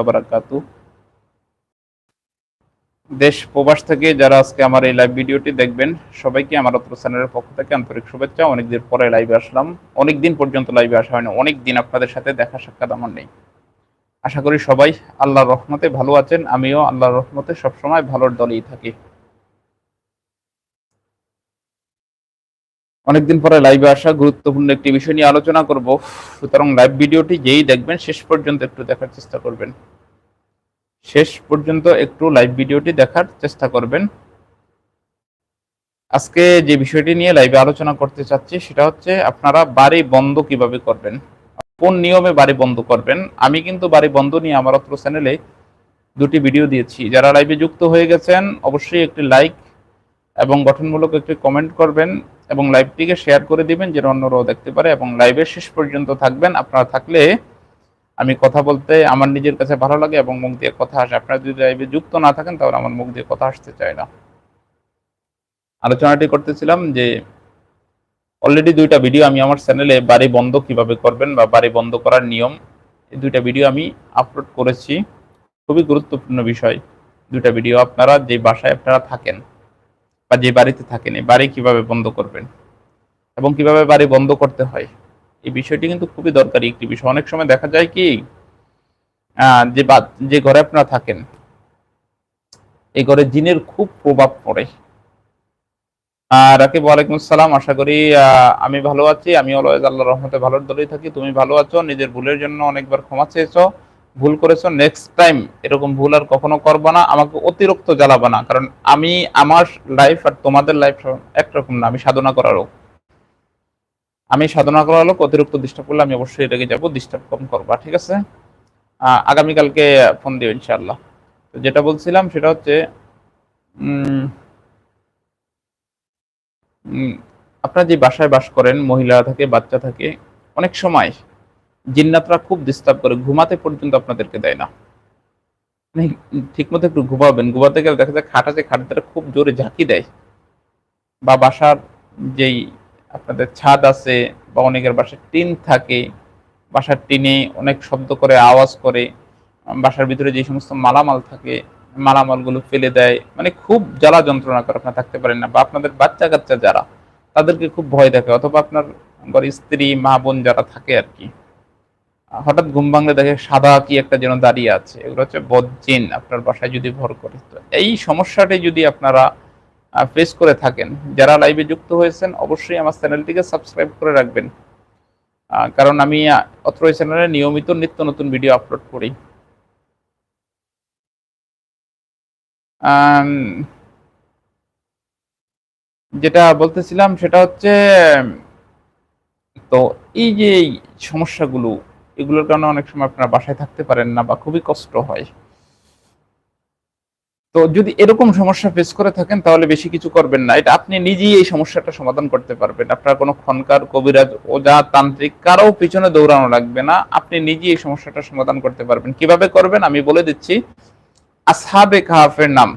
ওবারাকাতু দেশ প্রবাস থেকে যারা আজকে আমার এই লাইভ ভিডিওটি দেখবেন, সবাইকে আমার অত্র চ্যানেলের পক্ষ থেকে আন্তরিক শুভেচ্ছা। অনেকদিন পরে লাইভে আসলাম। অনেকদিন পর্যন্ত লাইভে আসা হয়নি। অনেক দিন আপনাদের সাথে দেখা সাক্ষাৎ আমার নেই। আশা করি সবাই আল্লাহর রহমতে ভালো আছেন। আমিও আল্লাহর রহমতে সবসময় ভালোর দলেই থাকি। অনেকদিন পরে লাইভে আসা গুরুত্বপূর্ণ একটি বিষয় নিয়ে আলোচনা করব। সুতরাং লাইভ ভিডিওটি যেই দেখবেন, শেষ পর্যন্ত একটু দেখার চেষ্টা করবেন। শেষ পর্যন্ত একটু লাইভ ভিডিওটি দেখার চেষ্টা করবেন। আজকে যে বিষয়টি নিয়ে লাইভে আলোচনা করতে চাচ্ছি, সেটা হচ্ছে আপনারা বাড়ি বন্ধ কীভাবে করবেন? কোন নিয়মে বাড়ি বন্ধ করবেন? আমি কিন্তু বাড়ি বন্ধ নিয়ে আমার অত্র চ্যানেলে দুটি ভিডিও দিয়েছি। যারা লাইভে যুক্ত হয়ে গেছেন, অবশ্যই একটি লাইক এবং গঠনমূলক একটি কমেন্ট করবেন। এবং লাইভটিকে শেয়ার করে দিবেন, যেন অন্যরাও দেখতে পারে এবং লাইভের শেষ পর্যন্ত থাকবেন। আপনারা থাকলে আমি কথা বলতে আমার নিজের কাছে ভালো লাগে এবং মুখ দিয়ে কথা আসে। আপনারা যদি লাইভে যুক্ত না থাকেন, তাহলে আমার মুখ দিয়ে কথা আসতে চায় না। আলোচনাটি করতেছিলাম যে অলরেডি দুইটা ভিডিও আমি আমার চ্যানেলে বাড়ি বন্ধ কীভাবে করবেন বা বাড়ি বন্ধ করার নিয়ম, এই দুইটা ভিডিও আমি আপলোড করেছি। খুবই গুরুত্বপূর্ণ বিষয়। দুইটা ভিডিও আপনারা, যে বাসায় আপনারা থাকেন বা যে বাড়িতে থাকেন, এই বাড়ি কীভাবে বন্ধ করবেন এবং কীভাবে বাড়ি বন্ধ করতে হয়, এই বিষয়টি কিন্তু খুবই দরকারি একটি বিষয়। অনেক সময় দেখা যায় কি যে যে ঘরে আপনারা থাকেন, এই ঘরে জিনের খুব প্রভাব পড়ে। রাকিব ওয়ালাইকুম আসসালাম, আশা করি আমি ভালো আছি। আমি অলওয়েজ আল্লাহ রহমতে ভালোর দলেই থাকি। তুমি ভালো আছো? নিজের ভুলের জন্য অনেকবার ক্ষমা চেয়েছো। ভুল করেছ নেক্সট টাইম এরকম ভুল আর কখনো করবা না, আমাকে অতিরিক্ত জ্বালাবা না। কারণ আমি আমার লাইফ আর তোমাদের লাইফ একরকম না, আমি সাধনা করার লোক। আমি সাধনা করার লোক, অতিরিক্ত ডিস্টার্ব করলে আমি অবশ্যই রেগে যাব ডিস্টার্ব কম করবা, ঠিক আছে? আগামীকালকে ফোন দিও ইনশাল্লাহ তো যেটা বলছিলাম সেটা হচ্ছে আপনারা যে বাসায় বাস করেন, মহিলা থাকে, বাচ্চা থাকে, অনেক সময় জিন্নাতরা খুব ডিস্টার্ব করে, ঘুমাতে পর্যন্ত আপনাদেরকে দেয় না। মানে ঠিক মতো একটু ঘুমাবেন, ঘুমাতে গেলে দেখা যায় খাট আছে দ্বারা খুব জোরে ঝাঁকি দেয়। বা বাসার যেই আপনাদের ছাদ আছে বা অনেকের বাসায় টিন থাকে, বাসার টিনে অনেক শব্দ করে, আওয়াজ করে, বাসার ভিতরে যে সমস্ত মালামাল থাকে, মালামালগুলো ফেলে দেয়। মানে খুব জ্বালা যন্ত্রণা করে আপনার থাকতে পারেন না। বা আপনাদের বাচ্চা কাচ্চা যারা, তাদেরকে খুব ভয় দেখে অথবা আপনার স্ত্রী মা বোন যারা থাকে আর কি। হঠাৎ ঘুম ভাঙলে দেখে সাদা কি একটা যেন দাঁড়িয়ে আছে। এগুলো হচ্ছে বজ্জিন আপনার বাসায় যদি ভর করে। তো এই সমস্যাটি যদি আপনারা ফেস করে থাকেন, যারা লাইভে যুক্ত হয়েছেন, অবশ্যই আমার চ্যানেলটিকে সাবস্ক্রাইব করে রাখবেন। কারণ আমি অত্র চ্যানেলে নিয়মিত নিত্য নতুন ভিডিও আপলোড করি। যেটা বলতেছিলাম সেটা হচ্ছে, তো এই যে সমস্যাগুলো এগুলোর কারণে অনেক সময় আপনারা বাসায় থাকতে পারেন না বা খুবই কষ্ট হয়। তো যদি এরকম সমস্যা ফেস করে থাকেন, তাহলে বেশি কিছু করবেন না। এটা আপনি নিজেই এই সমস্যাটা সমাধান করতে পারবেন। আপনার কোনো খনকার কবিরাজ, ওজা, তান্ত্রিক, কারও পিছনে দৌড়ানো লাগবে না। আপনি নিজেই এই সমস্যাটা সমাধান করতে পারবেন। কীভাবে করবেন? আমি বলে দিচ্ছি, আসহাবে কাহাফের নাম।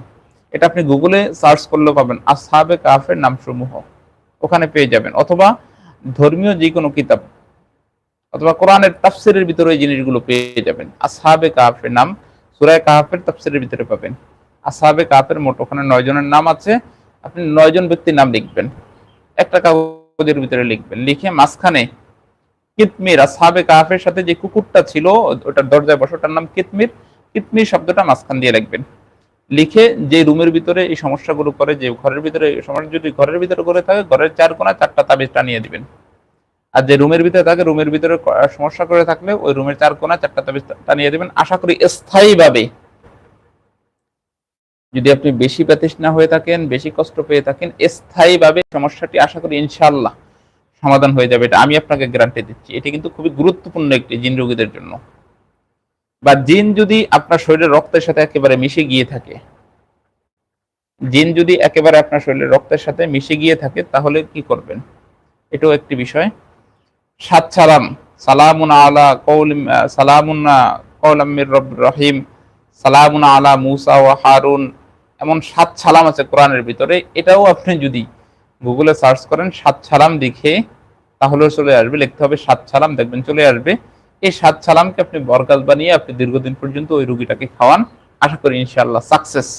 এটা আপনি গুগলে সার্চ করলেও পাবেন, আসহাবে কাহাফের নাম সমূহ ওখানে পেয়ে যাবেন। অথবা ধর্মীয় যে কোনো কিতাব অথবা কোরআনের তাফসিরের ভিতরে এই জিনিসগুলো পেয়ে যাবেন। আসহাবে কাহাফের নাম সুরায় কাহাফের তাফসিরের ভিতরে পাবেন। আসহাবে কাহাফের মোট ওখানে নয় জনের নাম আছে। আপনি নয় জন ব্যক্তির নাম লিখবেন। একটা কাগজের ভিতরে লিখবেন। লিখে মাঝখানে কিতমির, আসহাবে কাহাফের সাথে যে কুকুরটা ছিল, ওটার দরজায় বসে ওটার নাম কিতমির। কিতমির শব্দটা মাঝখান দিয়ে লিখবেন। লিখে যে রুমের ভিতরে এই সমস্যাগুলো করে, যে ঘরের ভিতরে সমস্যা যদি ঘরের ভিতরে করে থাকে, ঘরের চার কোনায় চারটা তাবিজ টানিয়ে দিবেন। আর যে রুমের ভিতরে থাকে, রুমের ভিতরে সমস্যা করে থাকলে ওই রুমের চার কোনায় চারটা তাবিজ টানিয়ে দিবেন। আশা করি স্থায়ীভাবে। যদি আপনি বেশি না হয়ে থাকেন, বেশি কষ্ট পেয়ে থাকেন, স্থায়ীভাবে সমস্যাটি আশা করি ইনশাআল্লাহ সমাধান হয়ে যাবে। এটা আমি আপনাকে গ্যারান্টি দিচ্ছি। এটি কিন্তু খুবই গুরুত্বপূর্ণ একটি জিন রোগীদের জন্য। বা জিন যদি আপনার শরীরের রক্তের সাথে একেবারে মিশে গিয়ে থাকে, জিন যদি একেবারে আপনার শরীরের রক্তের সাথে মিশে গিয়ে থাকে, তাহলে কি করবেন? এটাও একটি বিষয়। সাত সালাম। সালামুন আলা কৌল সালামুন কৌলাম্মির রব রহিম। সালামুন আলা মুসা ও হারুন। এমন সাত সালাম আছে কোরআনের ভিতরে। এটাও আপনি যদি গুগলে সার্চ করেন, সাত সালাম লিখে তাহলে চলে আসবে, লিখতে হবে সাত সালাম, দেখবেন চলে আসবে। এই সাত সালামকে আপনি বরকাত বানিয়ে আপনি দীর্ঘদিন পর্যন্ত ওই রুগীটাকে খাওয়ান। আশা করি ইনশাআল্লাহ সাকসেস।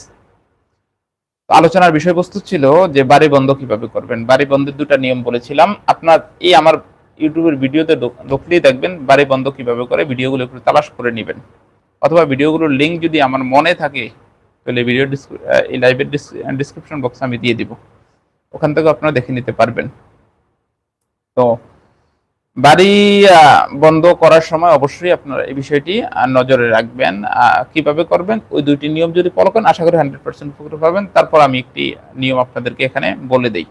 আলোচনার বিষয়বস্তু ছিল যে বাড়ি বন্ধ কীভাবে করবেন। বাড়ি বন্ধের দুটা নিয়ম বলেছিলাম। আপনার এই আমার ইউটিউবের ভিডিওতে ঢুকলেই দেখবেন বাড়ি বন্ধ কীভাবে করে, ভিডিওগুলো একটু তালাশ করে নেবেন। অথবা ভিডিওগুলোর লিঙ্ক যদি আমার মনে থাকে, তাহলে ভিডিও এই লাইভের ডিসক্রিপশন বক্সে আমি দিয়ে দিব। ওখান থেকে আপনারা দেখে নিতে পারবেন। তো বাড়ি বন্ধ করার সময় অবশ্যই আপনারা এই বিষয়টি নজরে রাখবেন। কীভাবে করবেন? ওই দুইটি নিয়ম যদি ফলো করেন, আশা করি হান্ড্রেড পার্সেন্ট উপকৃত পাবেন তারপর আমি একটি নিয়ম আপনাদেরকে এখানে বলে দেই।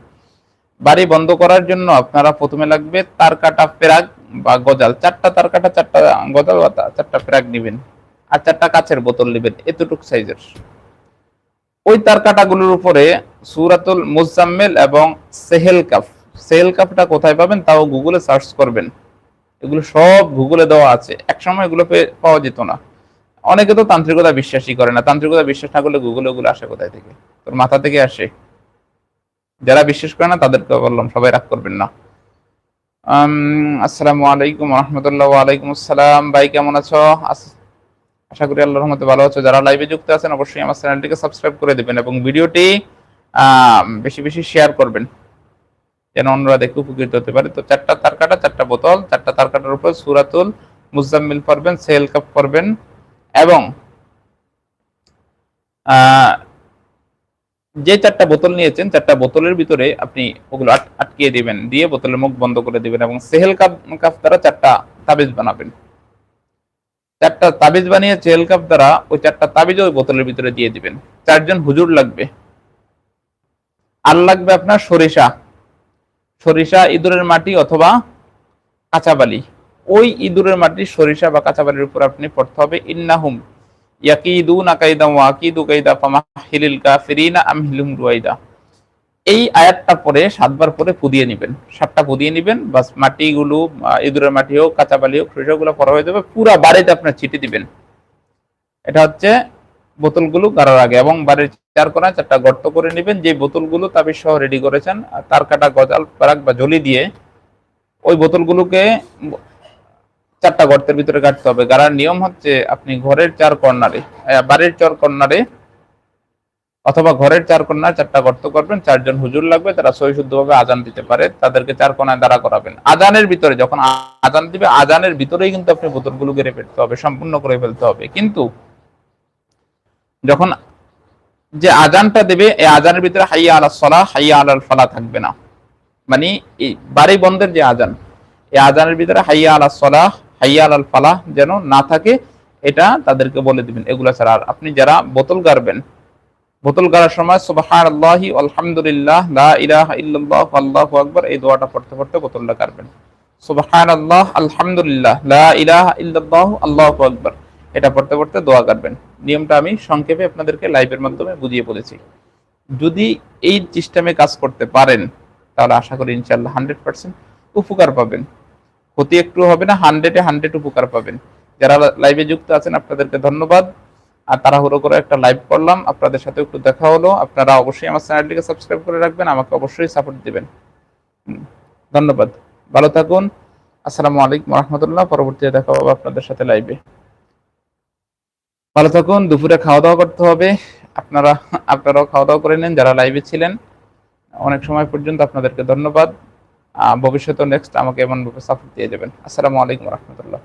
বাড়ি বন্ধ করার জন্য আপনারা প্রথমে লাগবে তার কাটা পেরাক বা গজাল। চারটা তার কাটা চারটা গজাল বা চারটা পেরাক নেবেন আর চারটা কাছের বোতল নেবেন, এতটুক সাইজের। ওই তার কাটাগুলোর উপরে সুরাতুল মুজাম্মেল এবং সেহেল কাফ। সেহেল কাপটা কোথায় পাবেন তাও গুগলে সার্চ করবেন। এগুলো সব গুগলে দেওয়া আছে। একসময় এগুলো পাওয়া যেত না। অনেকে তো তান্ত্রিকতা বিশ্বাসই করে না। তান্ত্রিকতা বিশ্বাস না করলে গুগলে ওগুলো আসে কোথায় থেকে? তোর মাথা থেকে আসে। যারা বিশ্বাস করে না, তাদেরকে বললাম, সবাই রাগ করবেন না। আসসালামু আলাইকুম রহমতুল্লাহ ওয়ালাইকুম আসসালাম। ভাই, কেমন আছো? আশা করি আল্লাহর রহমতে ভালো আছো। যারা লাইভে যুক্ত আছেন, অবশ্যই আমার চ্যানেলটিকে সাবস্ক্রাইব করে দেবেন এবং ভিডিওটি বেশি বেশি শেয়ার করবেন। যেন অন্যরা দেখে উপকৃত হতে পারে। তো চারটা তার কাটা, চারটা বোতল, চারটা তার কাটার উপর সুরাতুল মুজাম্মিল পড়বেন, সেল কাপ পড়বেন এবং যে চারটা বোতল নিয়েছেন, চারটা বোতলের ভিতরে আপনি ওগুলো আটকিয়ে দিবেন, দিয়ে বোতলের মুখ বন্ধ করে দিবেন এবং সেহেল কাপ কাপ দ্বারা চারটা তাবিজ বানাবেন। চারটা তাবিজ বানিয়ে সেহেল কাপ দ্বারা ওই চারটা তাবিজ ওই বোতলের ভিতরে দিয়ে দিবেন। চারজন হুজুর লাগবে। আর লাগবে আপনার সরিষা। সরিষা ইঁদুরের মাটি অথবা কাঁচাবালি ওই ইঁদুরের মাটি সরিষা বা কাঁচাবালির উপর আপনি পড়তে হবে। ইন্নাহুম। ইয়াকিদুনা কাইদা ওয়াকিদু কাইদা ফামাহিলিল কাফিরিনা আমহিলুম রুয়াইদা। এই আয়াতটা পরে সাতবার পরে পুদিয়ে নেবেন। সাতটা পুদিয়ে নেবেন, বাস মাটিগুলো ইঁদুরের মাটি হোক কাঁচাবালি হোক সরিষাগুলো পড়া হয়ে যাবে, পুরা বাড়িতে আপনার চিঠি দিবেন। এটা হচ্ছে বোতলগুলো গাড়ার আগে এবং বাড়ির চার কোনায় চারটা গর্ত করে নেবেন, যে বোতলগুলো তাবিজ সহ রেডি করেছেন তার কাটা গজাল, পারাক বা জলি দিয়ে ওই বোতলগুলোকে চারটা গর্তের ভিতরে কাটতে হবে। গাড়ার নিয়ম হচ্ছে আপনি ঘরের চার কর্নারে বাড়ির চার কর্নারে অথবা ঘরের চার কন্যার চারটা গর্ত করবেন, চারজন হুজুর লাগবে, তারা সহি শুদ্ধভাবে আজান দিতে পারে, তাদেরকে চার কোনায় দাঁড়া করাবেন। আজানের ভিতরে যখন আজান দিবে, আজানের ভিতরেই কিন্তু আপনি বোতলগুলো গেড়ে ফেলতে হবে, সম্পূর্ণ করে ফেলতে হবে। কিন্তু যখন যে আজানটা দেবে, এই আজানের ভিতরে হাইয়া আলা সলা, হাইয়া আলাল ফালা থাকবে না। মানে এই বাড়ি বন্ধের যে আজান, এই আজানের ভিতরে হাইয়া আলা সলা হাইয়া আলাল ফালা যেন না থাকে, এটা তাদেরকে বলে দিবেন। এগুলা ছাড়া আর আপনি যারা বোতল গাড়বেন, বোতল গাড়ার সময় সুবাহান আল্লাহি আলহামদুলিল্লাহ লা ইলাহা ইল্লাল্লাহ, আল্লাহু আকবার, এই দোয়াটা পড়তে পড়তে বোতলটা গাড়বেন। সুবাহান আল্লাহ আলহামদুলিল্লাহ, লা ইলাহা ইল্লাল্লাহ, আল্লাহু আকবার, এটা পড়তে পড়তে দোয়া কাটবেন নিয়মটা আমি সংক্ষেপে আপনাদেরকে লাইভের মাধ্যমে বুঝিয়ে বলেছি। যদি এই সিস্টেমে কাজ করতে পারেন, তাহলে আশা করি ইনশাল্লাহ হান্ড্রেড পার্সেন্ট উপকার পাবেন। ক্ষতি একটু হবে না হান্ড্রেডে হান্ড্রেড উপকার পাবেন। যারা লাইভে যুক্ত আছেন, আপনাদেরকে ধন্যবাদ। আর তাড়াহুড়ো করে একটা লাইভ করলাম, আপনাদের সাথে একটু দেখা হলো। আপনারা অবশ্যই আমার চ্যানেলটিকে সাবস্ক্রাইব করে রাখবেন, আমাকে অবশ্যই সাপোর্ট দিবেন। ধন্যবাদ। ভালো থাকুন। আসসালামু আলাইকুম রহমতুল্লাহ। পরবর্তীতে দেখা হবে আপনাদের সাথে লাইভে ভালো থাকুন, দুপুরে খাওয়া দাওয়া করতে হবে। আপনারা, আপনারাও খাওয়া দাওয়া করে নেন, যারা লাইভে ছিলেন। অনেক সময় পর্যন্ত আপনাদেরকে ধন্যবাদ। ভবিষ্যতে নেক্সট আমাকে এমনভাবে সাপোর্ট দিয়ে দেবেন। আসসালামু আলাইকুম রহমতুল্লাহ।